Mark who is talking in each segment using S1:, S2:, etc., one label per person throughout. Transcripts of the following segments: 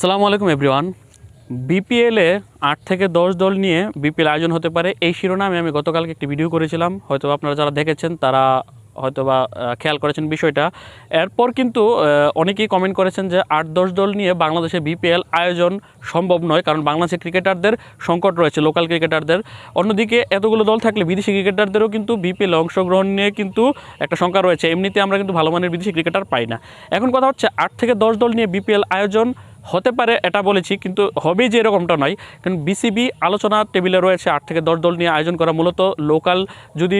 S1: সালামু আলাইকুম এভরিওয়ান বিপিএলে আট থেকে দশ দল নিয়ে বিপিএল আয়োজন হতে পারে। এই শিরোনামে আমি গতকালকে একটি ভিডিও করেছিলাম। হয়তো আপনারা যারা দেখেছেন, তারা হয়তো বা খেয়াল করেছেন বিষয়টা। এরপর কিন্তু অনেকেই কমেন্ট করেছেন যে আট দশ দল নিয়ে বাংলাদেশে বিপিএল আয়োজন সম্ভব নয়, কারণ বাংলাদেশের ক্রিকেটারদের সংকট রয়েছে লোকাল ক্রিকেটারদের অন্যদিকে, এতগুলো দল থাকলে বিদেশি ক্রিকেটারদেরও কিন্তু বিপিএল অংশগ্রহণ নিয়ে কিন্তু একটা শঙ্কা রয়েছে। এমনিতে আমরা কিন্তু ভালো মানের বিদেশি ক্রিকেটার পাই না। এখন কথা হচ্ছে, আট থেকে দশ দল নিয়ে বিপিএল আয়োজন হতে পারে, এটা বলেছি, কিন্তু হবে যে এরকমটা নয়। কারণ বিসিবি আলোচনা টেবিলে রয়েছে, আট থেকে দশ দল নিয়ে আয়োজন করা মূলত। লোকাল যদি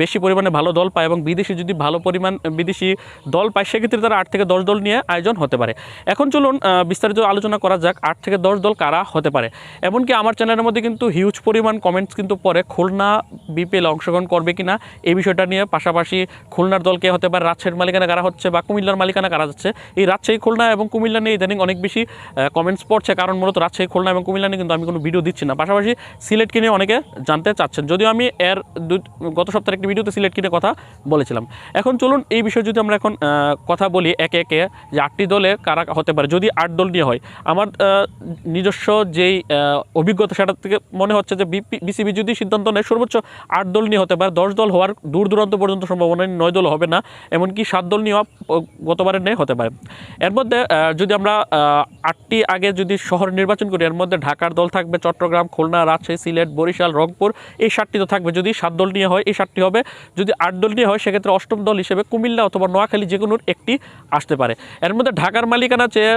S1: বেশি পরিমাণে ভালো দল পায় এবং বিদেশি যদি ভালো পরিমাণ বিদেশি দল পায়, সেক্ষেত্রে তারা আট থেকে দশ দল নিয়ে আয়োজন হতে পারে। এখন চলুন বিস্তারিত আলোচনা করা যাক, আট থেকে দশ দল কারা হতে পারে। এমনকি আমার চ্যানেলের মধ্যে কিন্তু হিউজ পরিমাণ কমেন্টস কিন্তু পরে খুলনা বিপিএল অংশগ্রহণ করবে কি না এই বিষয়টা নিয়ে। পাশাপাশি খুলনার দলকে হতে পারে, রাজশাহীর মালিকানা কারা হচ্ছে বা কুমিল্লার মালিকানা কারা যাচ্ছে এই রাজশাহী, খুলনা এবং কুমিল্লা নিয়ে ইদানিং অনেক বেশি কমেন্টস পড়ছে, কারণ মূলত রাজশাহী, খুলনা এবং কুমিল্লা নিয়ে কিন্তু আমি কোনো ভিডিও দিচ্ছি না। পাশাপাশি সিলেটকে নিয়ে অনেকে জানতে চাচ্ছেন। যদিও আমি এর গত সপ্তাহের একটি ভিডিওতে সিলেটকে নিয়ে কথা বলেছিলাম। এখন চলুন এই বিষয়ে যদি আমরা এখন কথা বলি একে একে যে আটটি দলে কারা হতে পারে। যদি আট দল নিয়ে হয়, আমার নিজস্ব যেই অভিজ্ঞতা সেটা থেকে মনে হচ্ছে যে বিসিবি যদি সিদ্ধান্ত নেয়, সর্বোচ্চ আট দল নিয়ে হতে পারে। দশ দল হওয়ার দূর দূরান্ত পর্যন্ত সম্ভাবনা নয় দল হবে না। এমনকি সাত দল নিয়েও গতবারের নেই হতে পারে। এর মধ্যে যদি আমরা আটটি আগে যদি শহর নির্বাচন করি, এর মধ্যে ঢাকার দল থাকবে চট্টগ্রাম, খুলনা, রাজশাহী, সিলেট, বরিশাল, রংপুর, এই সাতটি তো থাকবে। যদি সাত দল নিয়ে হয়, এই সাতটি হবে। যদি আট দল নিয়ে হয়, সেক্ষেত্রে অষ্টম দল হিসেবে কুমিল্লা অথবা নোয়াখালী যে কোনো একটি আসতে পারে। এর মধ্যে ঢাকার মালিকানা চেয়ে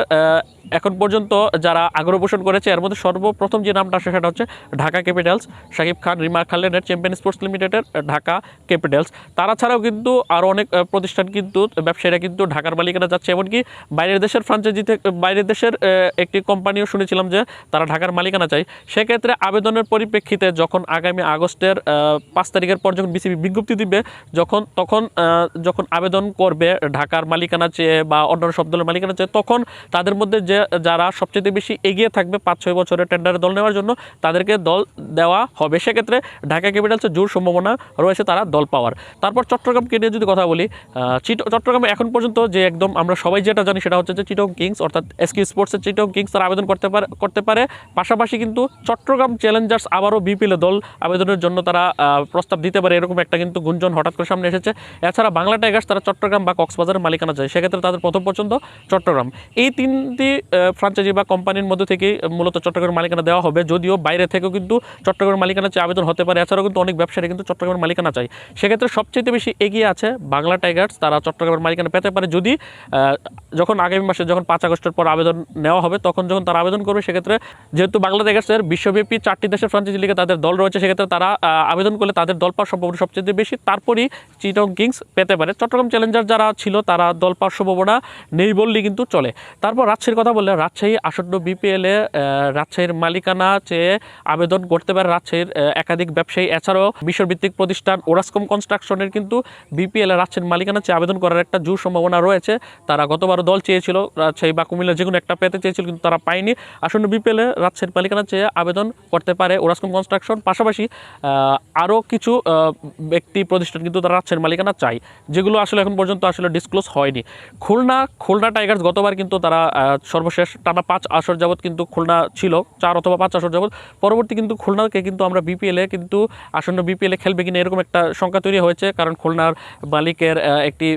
S1: এখন পর্যন্ত যারা আগ্রহ পোষণ করেছে, এর মধ্যে সর্বপ্রথম যে নামটা আসে, সেটা হচ্ছে ঢাকা ক্যাপিটালস। শাকিব খান, রিমা খালেনের চ্যাম্পিয়ন স্পোর্টস লিমিটেডের ঢাকা ক্যাপিটালস। তারা ছাড়াও কিন্তু আরও অনেক প্রতিষ্ঠান কিন্তু, ব্যবসায়ীরা কিন্তু ঢাকার মালিকানা যাচ্ছে। এমনকি বাইরের দেশের ফ্রাঞ্চাইজি থেকে, বাইরের দেশের একটি কোম্পানিও শুনেছিলাম যে তারা ঢাকার মালিকানা চায়। সেক্ষেত্রে আবেদনের পরিপ্রেক্ষিতে যখন আগামী আগস্টের পাঁচ তারিখের পর যখন বিসিবি বিজ্ঞপ্তি দিবে, যখন, তখন যখন আবেদন করবে ঢাকার মালিকানা চেয়ে বা অন্যান্য সব দলের মালিকানা চেয়ে, তখন তাদের মধ্যে যে, যারা সবচেয়ে বেশি এগিয়ে থাকবে পাঁচ ছয় বছরের টেন্ডারে দল নেওয়ার জন্য, তাদেরকে দল দেওয়া হবে। সেক্ষেত্রে ঢাকা ক্যাপিটালসের জোর সম্ভাবনা রয়েছে তারা দল পাওয়ার। তারপর চট্টগ্রামকে নিয়ে যদি কথা বলি চিট, চট্টগ্রামে এখন পর্যন্ত যে একদম আমরা সবাই যেটা জানি সেটা হচ্ছে যে চিটং কিংস অর্থাৎ এসকিউ স্পোর্টসের চিটং কিংস তারা আবেদন করতে পারে করতে পারে। পাশাপাশি কিন্তু চট্টগ্রাম চ্যালেঞ্জার্স আবারও বিপিএলে দল আবেদনের জন্য তারা প্রস্তাব দিতে পারে। এরকম একটা কিন্তু গুঞ্জন হঠাৎ করে সামনে এসেছে। এছাড়া বাংলা টাইগার্স তারা চট্টগ্রাম বা কক্সবাজারের মালিকানা চায় সেক্ষেত্রে তাদের প্রথম পছন্দ চট্টগ্রাম। এই তিনটি ফ্রাঞ্চাইজি বা কোম্পানির মধ্যে থেকে মূলত চট্টগ্রামের মালিকানা দেওয়া হবে। যদিও বাইরে থেকেও কিন্তু চট্টগ্রামের মালিকানা চেয়ে আবেদন হতে পারে। এছাড়াও কিন্তু অনেক ব্যবসায়ী কিন্তু চট্টগ্রামের মালিকানা চাই সেক্ষেত্রে সবচেয়ে বেশি এগিয়ে আছে বাংলা টাইগার্স তারা চট্টগ্রামের মালিকানা পেতে পারে। যদি যখন আগামী মাসে, যখন পাঁচ আগস্টের পর আবেদন নেওয়া হবে, তখন যখন তারা আবেদন করবে, সেক্ষেত্রে যেহেতু বাংলাদেশের বিশ্বব্যাপী চারটি দেশের ফ্রাঞ্চাইজি লিগে তাদের দল রয়েছে, সেক্ষেত্রে তারা আবেদন করলে তাদের দল পাওয়ার সম্ভাবনা সবচেয়ে বেশি। তারপরই চিটং কিংস পেতে পারে। চট্টগ্রাম চ্যালেঞ্জার যারা ছিল, তারা দল পাওয়ার সম্ভাবনা নেই বললেই কিন্তু চলে। তারপর রাজশাহীর কথা বললে, রাজশাহী আসন্ন বিপিএলে রাজশাহীর মালিকানা চেয়ে আবেদন করতে পারে রাজশাহীর একাধিক ব্যবসায়ী। এছাড়াও বিশ্বভিত্তিক প্রতিষ্ঠান ওরাসকম কনস্ট্রাকশনের কিন্তু বিপিএল রাজশাহীর মালিকানা চেয়ে আবেদন করার একটা জোর সম্ভাবনা রয়েছে। তারা গতবার দল চেয়েছিল, রাজশাহী বা কুমিল্লা যে কোনো একটা পেতে চেয়েছিল কিন্তু তারা পায়নি। আসন্ন বিপিএলে রাজশাহীর মালিকানা চেয়ে আবেদন করতে পারে ওরাসকম কনস্ট্রাকশন। পাশাপাশি আরও কিছু ব্যক্তি প্রতিষ্ঠান কিন্তু তারা রাজশাহীর মালিকানা চাই যেগুলো আসলে এখন পর্যন্ত আসলে ডিসক্লোজ হয়নি। খুলনা খুলনা টাইগার্স গতবার কিন্তু তারা সর্বশেষ টানা পাঁচ আসর যাবৎ কিন্তু খুলনা ছিল, চার অথবা পাঁচ আসর যাবৎ। পরবর্তী কিন্তু খুলনাকে কিন্তু আমরা বিপিএলে কিন্তু আসন্ন বিপিএলে খেলবে কিনা এরকম একটা সংখ্যা তৈরি হয়েছে, কারণ খুলনার মালিকের একটি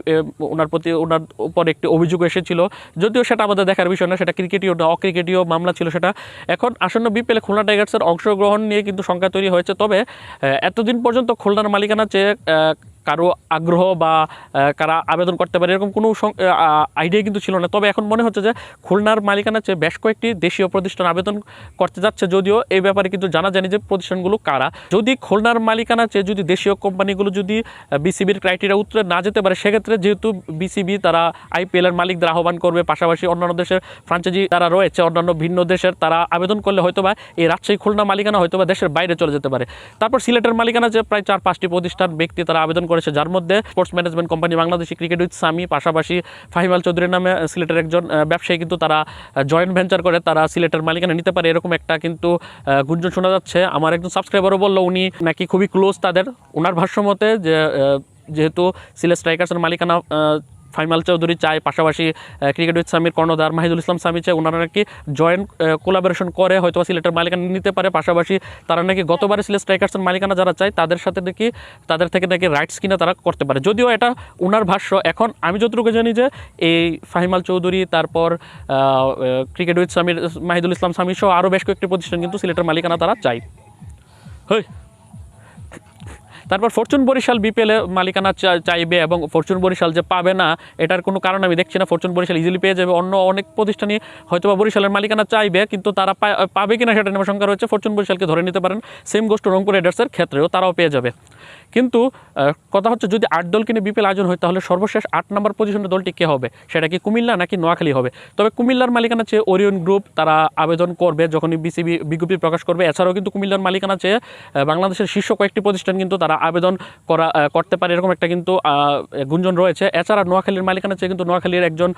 S1: ওনার প্রতি, ওনার উপর একটি অভিযোগ এসেছিল। যদিও সেটা আমাদের দেখার বিষয় না, সেটা ক্রিকেটীয়, না অক্রিকেটীয় মামলা ছিল সেটা। এখন আসন্ন বিপিএলে খুলনা টাইগার্সের অংশগ্রহণ নিয়ে কিন্তু সংখ্যা তৈরি হয়েছে। তবে এতদিন পর্যন্ত খুলনার মালিকানা চেয়ে কারও আগ্রহ বা কারা আবেদন করতে পারে, এরকম কোনো আইডিয়া কিন্তু ছিল না। তবে এখন মনে হচ্ছে যে খুলনার মালিকানা চেয়ে বেশ কয়েকটি দেশীয় প্রতিষ্ঠান আবেদন করতে যাচ্ছে যদিও এই ব্যাপারে কিন্তু জানা যায়নি যে প্রতিষ্ঠানগুলো কারা। যদি খুলনার মালিকানা চেয়ে যদি দেশীয় কোম্পানিগুলো যদি বিসিবির ক্রাইটেরিয়া উত্তরে না যেতে পারে, সেক্ষেত্রে যেহেতু বিসিবি তারা আইপিএল এর মালিকদের আহ্বান করবে, পাশাপাশি অন্যান্য দেশের ফ্রাঞ্চাইজি তারা রয়েছে, অন্যান্য ভিন্ন দেশের তারা আবেদন করলে হয়তোবা এই রাজশাহী খুলনা মালিকানা হয়তোবা দেশের বাইরে চলে যেতে পারে। তারপর সিলেটের মালিকানা যে প্রায় চার পাঁচটি প্রতিষ্ঠান, ব্যক্তি তারা আবেদন করেছে, যার মধ্যে sports management company Bangladeshi cricket with Sami, পাশাপাশি ফাহিমাল চৌধুরীর নামে সিলেটের একজন ব্যবসায়ী কিন্তু তারা জয়েন্ট ভেঞ্চার করে, তারা সিলেটের মালিকানা নিতে পারে, এরকম একটা কিন্তু গুঞ্জন শোনা যাচ্ছে। আমার একজন সাবস্ক্রাইবারও বলল, উনি নাকি খুবই ক্লোজ তাদের। ওনার ভাষ্য মতে যে যেহেতু সিলেট স্ট্রাইকার্সের মালিকানা ফাইমাল চৌধুরী চায় পাশাপাশি ক্রিকেট উইথ সামির কর্ণধার মাহিদুল ইসলাম সামি চায় ওনারা নাকি জয়েন্ট কোলাবোরেশন করে হয়তো সিলেটের মালিকানা নিতে পারে। পাশাপাশি তারা নাকি গতবারে সিলেট স্ট্রাইকার্সের মালিকানা যারা চায় তাদের সাথে নাকি, তাদের থেকে নাকি রাইটস কিনা তারা করতে পারে। যদিও এটা ওনার ভাষ্য। এখন আমি যতটুকু জানি যে, এই ফাহিমাল চৌধুরী, তারপর ক্রিকেট উইথ সামির মাহিদুল ইসলাম সামি সহ আরও বেশ কয়েকটি প্রতিষ্ঠান কিন্তু সিলেটের মালিকানা তারা চায়। হই। তারপর ফরচুন বরিশাল বিপিএলে মালিকানা চাইবে এবং ফরচুন বরিশাল যে পাবে না, এটার কোনো কারণ আমি দেখছি না। ফরচুন বরিশাল ইজিলি পেয়ে যাবে। অন্য অনেক প্রতিষ্ঠানই হয়তো বা বরিশালের মালিকানা চাইবে, কিন্তু তারা পাবে কিনা সেটা নিয়ে সংখ্যা রয়েছে। ফরচুন বরিশালকে ধরে নিতে পারেন। সেম গোষ্ঠ রংপুর রাইডার্সের ক্ষেত্রেও তারাও পেয়ে যাবে। কিন্তু কথা হচ্ছে যদি আট দল কিনে বিপিএল আয়োজন হয়, তাহলে সর্বশেষ আট নম্বর পজিশনের দলটি কে হবে? সেটা কি কুমিল্লা নাকি নোয়াখালী হবে? তবে কুমিল্লার মালিকানা চেয়ে ওরিয়ন গ্রুপ তারা আবেদন করবে, যখনই বিসিবি বিজ্ঞপ্তি প্রকাশ করবে। এছাড়াও কিন্তু কুমিল্লার মালিকানা চেয়ে বাংলাদেশের শীর্ষ কয়েকটি প্রতিষ্ঠান কিন্তু তারা আবেদন করা করতে পারে এরকম একটা কিন্তু গুঞ্জন রয়েছে। এছাড়া নোয়াখালীর মালিকানা চেয়ে কিন্তু নোয়াখালীর একজন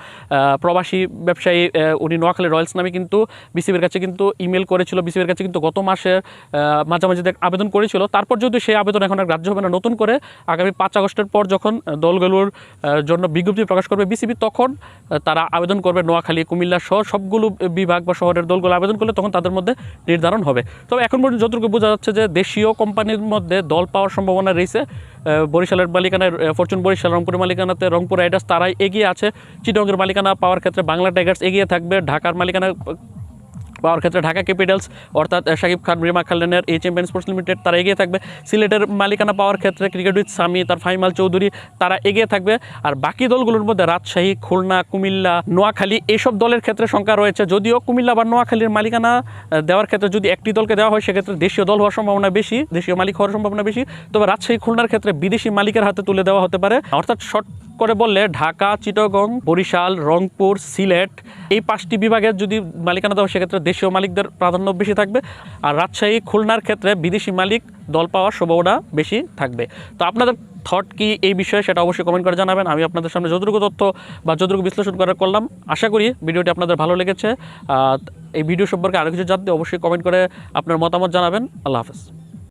S1: প্রবাসী ব্যবসায়ী উনি নোয়াখালী রয়্যালস নামে কিন্তু বিসিবির কাছে কিন্তু ইমেল করেছিল। বিসিবির কাছে কিন্তু গত মাসে আহ, মাঝামাঝি আবেদন করেছিল। তারপর যদি সেই আবেদন এখন আর গ্রাহ্য হবে না নতুন করে আগামী পাঁচ আগস্টের পর যখন দলগুলোর জন্য বিজ্ঞপ্তি প্রকাশ করবে বিসিবি তখন তারা আবেদন করবে নোয়াখালী কুমিল্লা সহ সবগুলো বিভাগ বা শহরের দলগুলো আবেদন করলে তখন তাদের মধ্যে নির্ধারণ হবে। তবে এখন পর্যন্ত যতটুকু বোঝা যাচ্ছে যে দেশীয় কোম্পানির মধ্যে দল পাওয়ার সম্ভাবনা রয়েছে। বরিশালের মালিকানায় ফরচুন বরিশাল, রংপুরের মালিকানাতে রংপুর রাইডার্স তারাই এগিয়ে আছে। চিটংয়ের মালিকানা পাওয়ার ক্ষেত্রে বাংলা টাইগার্স এগিয়ে থাকবে। ঢাকার মালিকানা পাওয়ার ক্ষেত্রে ঢাকা ক্যাপিটালস, অর্থাৎ শাকিব খান, রিমা খালেনের এই চ্যাম্পিয়ন স্পোর্টস লিমিটেড তারা এগিয়ে থাকবে। সিলেটের মালিকানা পাওয়ার ক্ষেত্রে ক্রিকেট উইথ সামি, তার ফাইমাল চৌধুরী, তারা এগিয়ে থাকবে। আর বাকি দলগুলোর মধ্যে রাজশাহী, খুলনা, কুমিল্লা, নোয়াখালী এইসব দলের ক্ষেত্রে সংখ্যা রয়েছে। যদিও কুমিল্লা বা নোয়াখালীর মালিকানা দেওয়ার ক্ষেত্রে যদি একটি দলকে দেওয়া হয়, সেক্ষেত্রে দেশীয় দল হওয়ার সম্ভাবনা বেশি, দেশীয় মালিক হওয়ার সম্ভাবনা বেশি। তবে রাজশাহী, খুলনার ক্ষেত্রে বিদেশি মালিকের হাতে তুলে দেওয়া হতে পারে। অর্থাৎ শর্ট করে বললে ঢাকা, চিটগং, বরিশাল, রংপুর, সিলেট, এই পাঁচটি বিভাগের যদি মালিকানা দেওয়া সেক্ষেত্রে দেশীয় মালিকদের প্রাধান্য বেশি থাকবে। আর রাজশাহী, খুলনার ক্ষেত্রে বিদেশি মালিক দল পাওয়ার সম্ভাবনা বেশি থাকবে। তো আপনাদের থট কি এই বিষয়ে সেটা অবশ্যই কমেন্ট করে জানাবেন। আমি আপনাদের সামনে যতটুকু তথ্য বা যতটুকু বিশ্লেষণ করে করলাম, আশা করি ভিডিওটি আপনাদের ভালো লেগেছে। এই ভিডিও সম্পর্কে আরও কিছু জানতে অবশ্যই কমেন্ট করে আপনার মতামত জানাবেন। আল্লাহ হাফেজ।